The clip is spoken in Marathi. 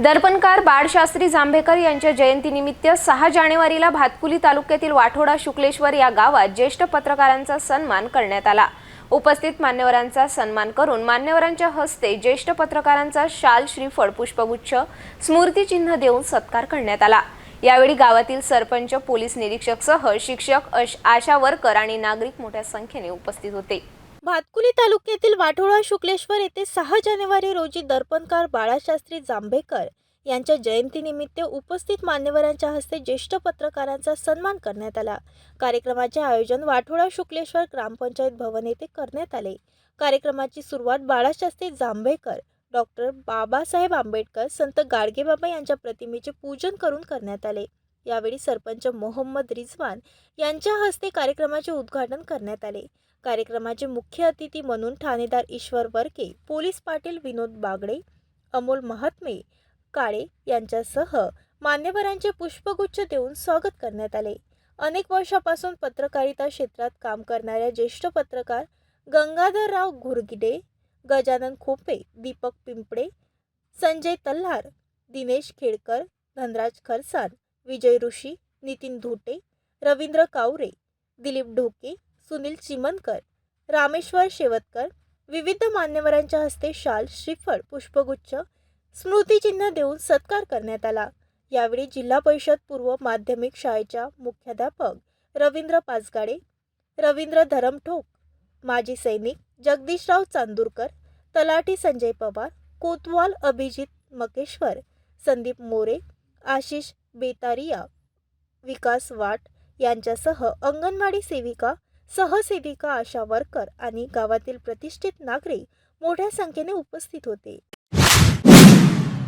दर्पणकार बाळशास्त्री जांभेकर यांच्या जयंतीनिमित्त सहा जानेवारीला भातकुली तालुक्यातील वाठोडा शुक्लेश्वर या गावात ज्येष्ठ पत्रकारांचा सन्मान करण्यात आला. उपस्थित मान्यवरांचा सन्मान करून मान्यवरांच्या हस्ते ज्येष्ठ पत्रकारांचा शाल श्रीफळ पुष्पगुच्छ स्मृतिचिन्ह देऊन सत्कार करण्यात आला. यावेळी गावातील सरपंच पोलीस निरीक्षकसह शिक्षक अश- आशा वर्कर आणि नागरिक मोठ्या संख्येने उपस्थित होते. भातकुली तालुक्यातील वाठोळा शुक्लेश्वर येथे सहा जानेवारी रोजी दर्पणकार बाळाशास्त्री जांभेकर यांच्या जयंतीनिमित्त उपस्थित मान्यवरांच्या हस्ते ज्येष्ठ पत्रकारांचा सन्मान करण्यात आला. कार्यक्रमाचे आयोजन वाठोळा शुक्लेश्वर ग्रामपंचायत भवन येथे करण्यात आले. कार्यक्रमाची सुरुवात बाळाशास्त्री जांभेकर डॉक्टर बाबासाहेब आंबेडकर संत गाडगेबाबा यांच्या प्रतिमेचे पूजन करून करण्यात आले. यावेळी सरपंच मोहम्मद रिझवान यांच्या हस्ते कार्यक्रमाचे उद्घाटन करण्यात आले. कार्यक्रमाचे मुख्य अतिथी म्हणून ठाणेदार ईश्वर वर्के पोलीस पाटील विनोद बागडे अमोल महात्मे काळे यांच्यासह मान्यवरांचे पुष्पगुच्छ देऊन स्वागत करण्यात आले. अनेक वर्षापासून पत्रकारिता क्षेत्रात काम करणाऱ्या ज्येष्ठ पत्रकार गंगाधरराव घुरगिडे गजानन खोपे दीपक पिंपळे संजय तल्हार दिनेश खेडकर धनराज खरसान विजय ऋषी नितीन धोटे रवींद्र कावरे दिलीप ढोके सुनील चिमनकर रामेश्वर शेवतकर विविध मान्यवरांच्या हस्ते शाल श्रीफळ पुष्पगुच्छ स्मृतिचिन्ह देऊन सत्कार करण्यात आला. यावेळी जिल्हा परिषद पूर्व माध्यमिक शाळेच्या मुख्याध्यापक रवींद्र पाचगाडे रवींद्र धरमठोक माजी सैनिक जगदीशराव चांदूरकर तलाठी संजय पवार कोतवाल अभिजित मकेश्वर संदीप मोरे आशिष बेतारिया विकास वाट यांच्यासह अंगणवाडी सेविका सहसेविका आशा वर्कर आणि गावातील प्रतिष्ठित नागरिक मोठ्या संख्येने उपस्थित होते.